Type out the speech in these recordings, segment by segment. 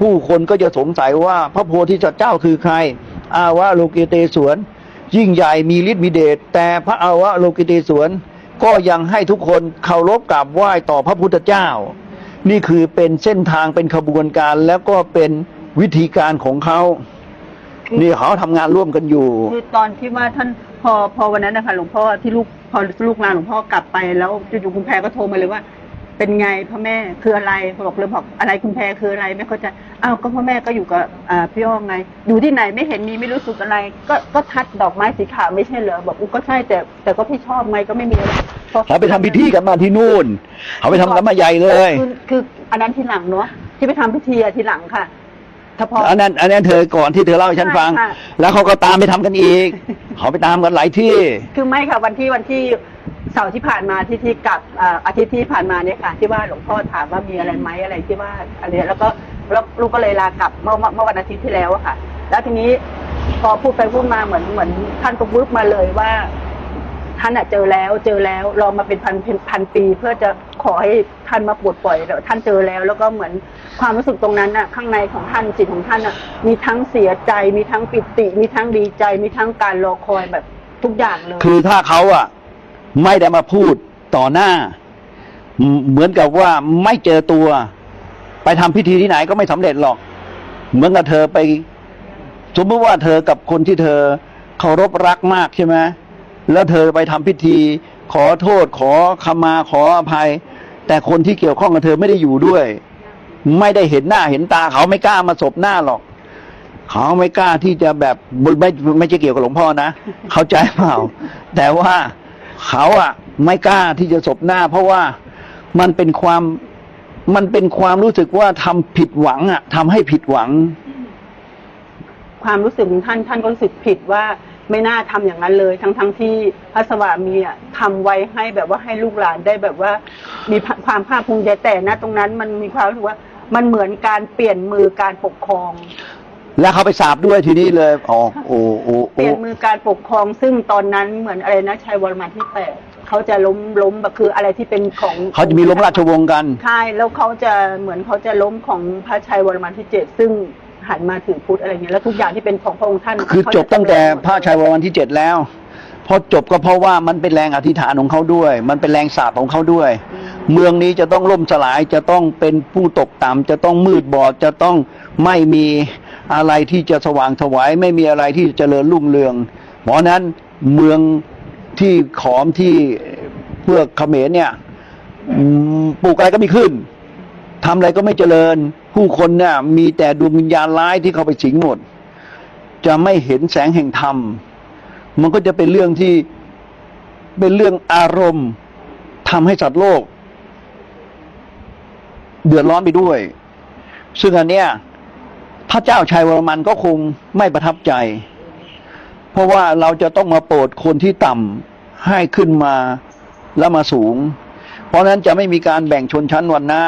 ผู้คนก็จะสงสัยว่าพระโพธิสัตว์เจ้าคือใคร อาวะโลเกเตสวน ยิ่งใหญ่มีฤทธิ์มีเดชแต่พระอาวะโลเกเตสวน ก็ยังให้ทุกคนเคารพกราบไหว้ต่อพระพุทธเจ้า นี่คือเป็นเส้นทางเป็นขบวนการแล้วก็เป็นวิธีการของเขานี่เขาทำงานร่วมกันอยู่ คือตอนที่ว่าท่านพอพอวันนั้นนะคะหลวงพ่อที่ลูกพอลูกลาหลวงพ่อ กลับไปแล้วจู่ๆคุณแพรก็โทรมาเลยว่า เป็นไงพ่อแม่คืออะไรบอกเลยบอกอะไรคุณแพรคืออะไรไม่เข้าใจอ้าวก็พ่อแม่ก็อยู่กับอ่าพี่อ้อมไง อยู่ที่ไหนไม่เห็นมีไม่รู้สึกอะไร ก็ก็ทัดดอกไม้สีขาวไม่ใช่เหรอบอกอู้ก็ใช่แต่ แต่ก็พี่ชอบไงก็ไม่มีอะไรพอเขาไปทำพิธีกันมาที่นู่นเขาไปทำกันมาใหญ่เลยคือคืออันนั้นทีหลังเนาะที่ไปทำพิธีอะทีหลังค่ะถ้าพออันนั้นอันนั้นเธอก่อนที่เธอเล่าให้ฉันฟังใช่ค่ะแล้วเขาก็ตามไปทำกันอีกเขาไปตามกันหลายที่ คือไม่ค่ะวันที่วันที่ เสาร์ที่ผ่านมาที่ที่กลับอ่าอาทิตย์ที่ผ่านมาเนี่ยค่ะ ที่ว่าหลวงพ่อถามว่ามีอะไรไหมอะไรที่ว่าอะไรแล้วก็แล้วลูกก็เลยลากลับเมื่อเมื่อเมื่อวันอาทิตย์ที่แล้วอะค่ะ แล้วทีนี้พอพูดไปพูดมาเหมือนเหมือนท่านก็วึบมาเลยว่าท่านอะเจอแล้วเจอแล้วรอมาเป็นพันเป็นพันปี เพื่อจะขอให้ท่านมาปลดปล่อยแล้วท่านเจอแล้ว แล้วก็เหมือนความรู้สึกตรงนั้นอะข้างในของท่านจิตของท่านอะมีทั้งเสียใจ มีทั้งปิติ มีทั้งดีใจ มีทั้งการรอคอยแบบทุกอย่างเลย คือถ้าเขาอะ ไม่ได้มาพูดต่อหน้า เหมือนกับว่าไม่เจอตัว ไปทำพิธีที่ไหนก็ไม่สำเร็จหรอก เหมือนกับเธอไป สมมติว่าเธอกับคนที่เธอเคารพรักมากใช่ไหมแล้วเธอไปทำพิธี ขอโทษขอขมาขออภัย แต่คนที่เกี่ยวข้องกับเธอไม่ได้อยู่ด้วย ไม่ได้เห็นหน้าเห็นตาเขาไม่กล้ามาสบหน้าหรอก เขาไม่กล้าที่จะแบบไม่ไม่ไม่ใช่เกี่ยวกับหลวงพ่อนะ เข้าใจเปล่า แต่ว่า เขาอะไม่กล้าที่จะสบหน้า เพราะว่ามันเป็นความมันเป็นความรู้สึกว่าทำผิดหวังอะทำให้ผิดหวัง ความรู้สึกของท่านท่านก็รู้สึกผิดว่าไม่น่าทำอย่างนั้นเลย ทั้งทั้งที่พระสวามีอะทำไว้ให้แบบว่าให้ลูกหลานได้แบบว่า มีความภาคภูมิใจแต่นะตรงนั้นมันมีความรู้สึกว่ามันเหมือนการเปลี่ยนมือการปกครอง แล้วเขาไปสาบด้วยทีนี้เลยอ๋อโอ้โอ้เปโอ้ลี่ยนมือการปกครองซึ่งตอนนั้นเหมือนอะไรนะชัยวรมันที่แปดเขาจะล้มล้มแบบคืออะไรที่เป็นของเขาจะมีล้มราชวงศ์กัน ใช่แล้วเขาจะเหมือนเขาจะล้มของพระชัยวรมันที่เจ็ดซึ่งหันมาถือพุทธอะไรเงี้ยแล้วทุกอย่างที่เป็นของพระองค์ท่านคือเขาจจะบตั้งแต่จำลองหมดพระชัยวรวันที่เจ็ดแล้วพอจบก็เพราะว่ามันเป็นแรงอธิษฐานของเขาด้วย มันเป็นแรงสาปของเขาด้วย เมืองนี้จะต้องล่มสลายจะต้องเป็นผู้ตกต่ำจะต้องมืดบอดจะต้องไม่มี อะไรที่จะสว่างไสวายไม่มีอะไรที่จะเจริญรุ่งเรือง เพราะนั้นเมืองที่ขอมที่เพื่อเขมรเนี่ยปลูกอะไรก็ไม่ขึ้นทำอะไรก็ไม่เจริญ ผู้คนเนี่ยมีแต่ดวงวิญญาณร้ายที่เข้าไปสิงหมด จะไม่เห็นแสงแห่งธรรม มันก็จะเป็นเรื่องที่เป็นเรื่องอารมณ์ทำให้สัตว์โลก เดือดร้อนไปด้วย ซึ่งอันเนี้ย พระเจ้าชัยวรมันก็คงไม่ประทับใจ เพราะว่าเราจะต้องมาโปรดคนที่ต่ำให้ขึ้นมาแล้วมาสูง เพราะนั้นจะไม่มีการแบ่งชนชั้นวรรณะ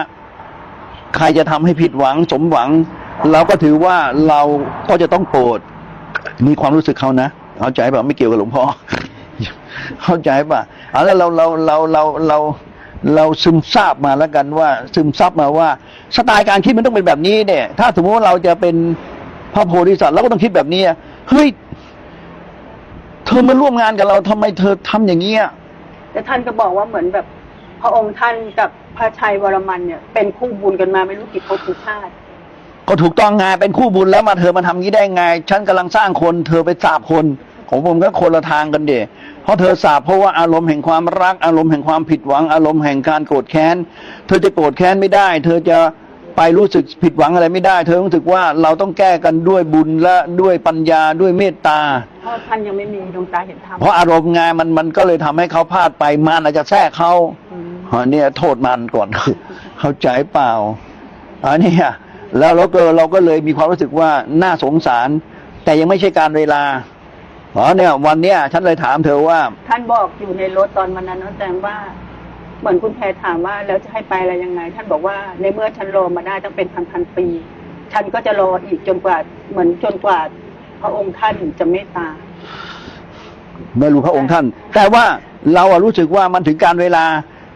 ใครจะทำให้ผิดหวังสมหวัง เราก็ถือว่าเราก็จะต้องโปรดมีความรู้สึกเขานะเข้าใจป่ะไม่เกี่ยวกับหลวงพ่อเข้าใจป่ะเอาแล้วเราเราเราเราเรา เราซึมซาบมาแล้วกันว่า ซึมซับมาว่าสไตล์การคิดมันต้องเป็นแบบนี้เนี่ย ถ้าสมมติว่าเราจะเป็นพระโพธิสัตว์เราก็ต้องคิดแบบนี้อะเฮ้ยเธอมาร่วมงานกับเราทำไมเธอทำอย่างนี้ยแล้วท่านก็บอกว่าเหมือนแบบพระองค์ท่านกับพระชัยวรมันเนี่ย เป็นคู่บุญกันมาไม่รู้กี่ภพกี่ชาติก็ถูกต้องไงเป็นคู่บุญแล้วมาเธอมาทำงี้ได้ไง ฉันกำลังสร้างคน เธอไปสาบคน ของผมก็คนละทางกันเดะเพ ราะเธอสาบเพราะว่าอารมณ์แห่งความรัก อารมณ์แห่งความผิดหวัง อารมณ์แห่งการโกรธแค้น เธอจะโกรธแค้นไม่ได้ เธอจะไปรู้สึกผิดหวังอะไรไม่ได้ เธอรู้สึกว่าเราต้องแก้กันด้วยบุญและด้วยปัญญาด้วยเมตตา เพราะท่านยังไม่มีดวงตาเห็นธรรมเพราะอารมณ์ไงมันมันก็เลยทำให้เขาพลาดไปมันอาจจะแทรกเขาอืมอันเนี้ยโทษมันก่อนเข้าใจเปล่าอันเนี้ยแล้วเราก็เราก็เลยมีความรู้สึกว่าน่าสงสาร แต่ยังไม่ใช่การเวลา อ๋อเนี่ยวันเนี้ยฉันเลยถามเธอว่า ท่านบอกอยู่ในรถตอนวันนั้นนะแต่ว่าเหมือนคุณแพรถามว่าแล้วจะให้ไปอะไรยังไง ท่านบอกว่าในเมื่อฉันรอมาได้ตั้งเป็นพันพันๆปี ฉันก็จะรออีกจนกว่าเหมือนจนกว่า พระองค์ท่านจะเมตตาไม่รู้พระองค์ท่าน แต่ว่าเราอะรู้สึกว่ามันถึงการเวลา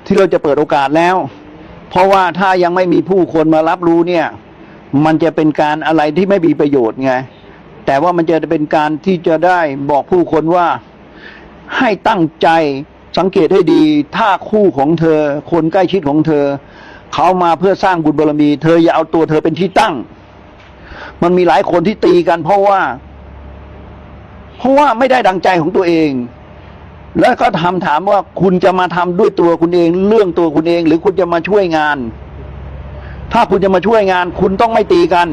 ที่เราจะเปิดโอกาสแล้ว เพราะว่าถ้ายังไม่มีผู้คนมารับรู้เนี่ย มันจะเป็นการอะไรที่ไม่มีประโยชน์ไง แต่ว่ามันจะเป็นการที่จะได้บอกผู้คนว่าให้ตั้งใจสังเกตให้ดี ถ้าคู่ของเธอ คนใกล้ชิดของเธอ เขามาเพื่อสร้างบุญบารมี เธออย่าเอาตัวเธอเป็นที่ตั้ง มันมีหลายคนที่ตีกันเพราะว่า เพราะว่าไม่ได้ดังใจของตัวเอง แล้วก็ทำถามว่าคุณจะมาทำด้วยตัวคุณเอง เรื่องตัวคุณเอง หรือคุณจะมาช่วยงาน ถ้าคุณจะมาช่วยงาน คุณต้องไม่ตีกัน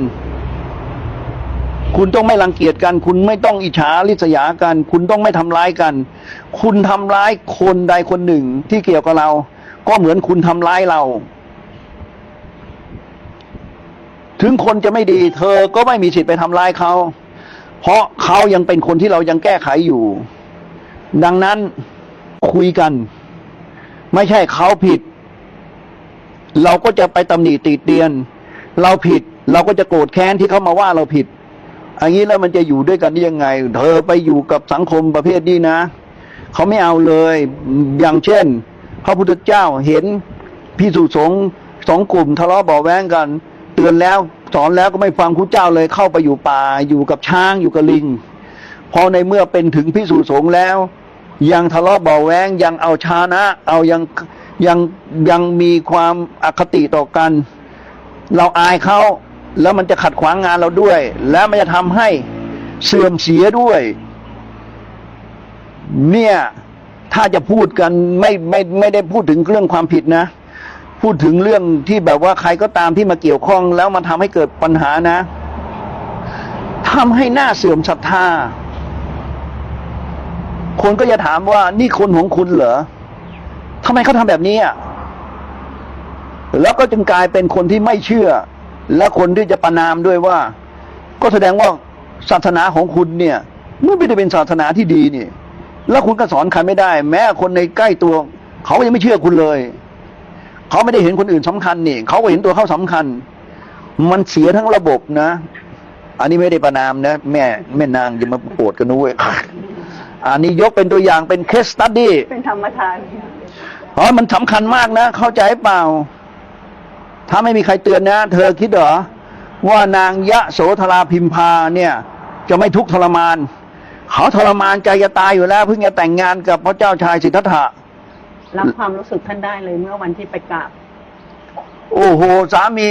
คุณต้องไม่รังเกียจกัน คุณไม่ต้องอิจฉาริษยากัน คุณต้องไม่ทำร้ายกัน คุณทำร้ายคนใดคนหนึ่งที่เกี่ยวกับเรา ก็เหมือนคุณทำร้ายเรา ถึงคนจะไม่ดี เธอก็ไม่มีสิทธิ์ไปทำร้ายเขา เพราะเขายังเป็นคนที่เรายังแก้ไขอยู่ ดังนั้นคุยกัน ไม่ใช่เขาผิด เราก็จะไปตำหนิติเตียน เราผิด เราก็จะโกรธแค้นที่เขามาว่าเราผิด อันนี้แล้วมันจะอยู่ด้วยกันได้ยังไง เธอไปอยู่กับสังคมประเภทนี้นะเขาไม่เอาเลย อย่างเช่น พระพุทธเจ้าเห็นพิสุสงสองกลุ่มทะเลาะเบาแว้งกัน เตือนแล้วสอนแล้วก็ไม่ฟังพระเจ้าเลยเข้าไปอยู่ป่าอยู่กับช้างอยู่กับลิงพอในเมื่อเป็นถึงพิสูจน์สงแล้ว ยังทะเลาะเบาแว้งยังเอาชานะ เอายังยังยังมีความอคติต่อกัน เราอายเขา แล้วมันจะขัดขวางงานเราด้วย แล้วมันจะทำให้เสื่อมเสียด้วย เนี่ย ถ้าจะพูดกันไม่ไม่ไม่ได้พูดถึงเรื่องความผิดนะ พูดถึงเรื่องที่แบบว่าใครก็ตามที่มาเกี่ยวข้องแล้วมาทำให้เกิดปัญหานะทำให้หน้าเสื่อมศรัทธา คนก็จะถามว่านี่คนของคุณเหรอทำไมเขาทำแบบนี้อะแล้วก็จึงกลายเป็นคนที่ไม่เชื่อ และคนที่จะประนามด้วยว่า ก็แสดงว่าศาสนาของคุณเนี่ยมันไม่ได้เป็นศาสนาที่ดีนี่ แล้วคุณก็สอนใครไม่ได้ แม้คนในใกล้ตัวเขาก็ยังไม่เชื่อคุณเลย เขาไม่ได้เห็นคนอื่นสำคัญนี่เขาก็เห็นตัวเขาสำคัญ มันเสียทั้งระบบนะ อันนี้ไม่ได้ประนามนะ แม่แม่นางอย่ามาโกรธกันนุ้ยอันนี้ยกเป็นตัวอย่างเป็นเคสตัดดี้เป็นธรรมทานเพราะมันสำคัญมากนะ เข้าใจเปล่า ถ้าไม่มีใครเตือนนะ เธอคิดเหรอ ว่านางยะโสธราพิมพาเนี่ย จะไม่ทุกข์ทรมาน เขาทรมานใจจะตายอยู่แล้ว เพิ่งจะแต่งงานกับพระเจ้าชายสิทธัตถะรับความรู้สึกท่านได้เลยเมื่อวันที่ไปกราบ โอ้โห สามี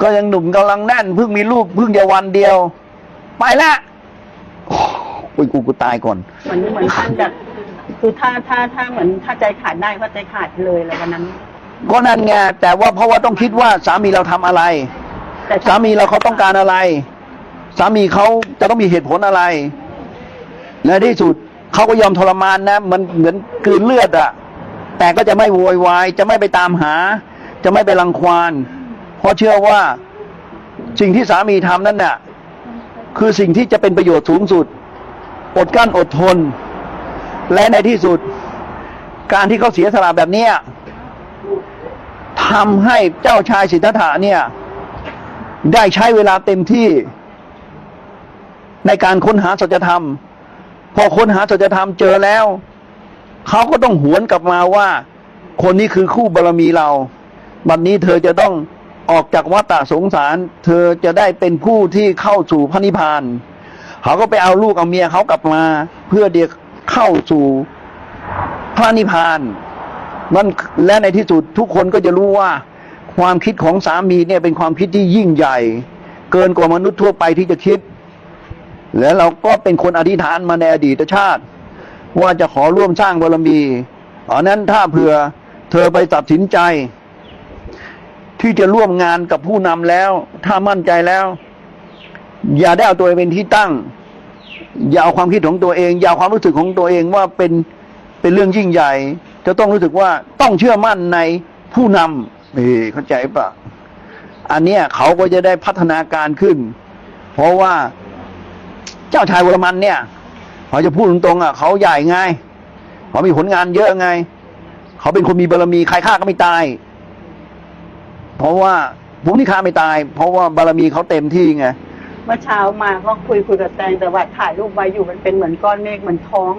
ก็ยังหนุ่มกำลังแน่นเพิ่งมีลูกเพิ่งจะวันเดียว ไปละโอ้ยกูกูตายก่อน เหมือนเหมือนท่านแบบคือถ้าถ้าถ้าเหมือนถ้าใจขาดได้ก็ใจขาดเลยเลยวันนั้น ก็นั่นไงแต่ว่าเพราะว่าต้องคิดว่าสามีเราทำอะไรแต่สามีเราเขาต้องการอะไร สามีเขาจะต้องมีเหตุผลอะไร และที่สุดเขาก็ยอมทรมานนะ มันเหมือนกลืนเลือดอะแต่ก็จะไม่โวยวายจะไม่ไปตามหา จะไม่ไปรังควานเพราะเชื่อว่าสิ่งที่สามีทำนั่นน่ะ คือสิ่งที่จะเป็นประโยชน์สูงสุด อดกลั้นอดทน และในที่สุด การที่เขาเสียสละแบบเนี้ย ทำให้เจ้าชายสิทธัตถะเนี่ย ได้ใช้เวลาเต็มที่ ในการค้นหาสัจธรรม พอค้นหาสัจธรรมเจอแล้ว เขาก็ต้องหวนกลับมาว่า คนนี้คือคู่บารมีเรา บัดนนี้เธอจะต้องออกจากวัฏฏสงสาร เธอจะได้เป็นผู้ที่เข้าสู่พระนิพพานเขาก็ไปเอาลูกเอาเมียเขากลับมา เพื่อเดียวเข้าสู่พระนิพพาน นั่นและในที่สุดทุกคนก็จะรู้ว่า ความคิดของสามีเนี่ยเป็นความคิดที่ยิ่งใหญ่ เกินกว่ามนุษย์ทั่วไปที่จะคิด และเราก็เป็นคนอธิษฐานมาในอดีตชาติ ว่าจะขอร่วมสร้างบารมีเพราะนั้นถ้าเผื่อเธอไปตัดสินใจ ที่จะร่วมงานกับผู้นำแล้ว ถ้ามั่นใจแล้ว อย่าได้เอาตัวเองเป็นที่ตั้ง อย่าเอาความคิดของตัวเอง อย่าเอาความรู้สึกของตัวเองว่าเป็นเป็นเรื่องยิ่งใหญ่ จะต้องรู้สึกว่าต้องเชื่อมั่นในผู้นำนี่เข้าใจปะอันเนี้ยเขาก็จะได้พัฒนาการขึ้น เพราะว่าเจ้าชายวรมันเนี่ยเขาจะพูดตรงๆอะเขาใหญ่ไงเขามีผลงานเยอะไง เขาเป็นคนมีบารมีใครฆ่าก็ไม่ตาย เพราะว่าผู้ที่ฆ่าไม่ตาย เพราะว่าบารมีเขาเต็มที่ไงเมื่อเช้ามาก็คุยคุยกับแตงแต่ว่าถ่ายรูปไว้อยู่มันเป็นเหมือนก้อนเมฆเหมือนท้อง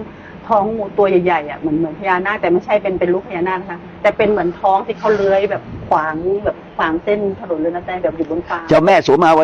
ท้องงูตัวใหญ่ๆอะเหมือนเหมือนพญานาคแต่ไม่ใช่เป็นเป็นลูกพญานาคนะคะแต่เป็นเหมือนท้องที่เขาเลื้อยแบบขวางแบบขวางเส้นถนนเลยนะแต่แบบอยู่บนฟ้า เจ้าแม่โสมาว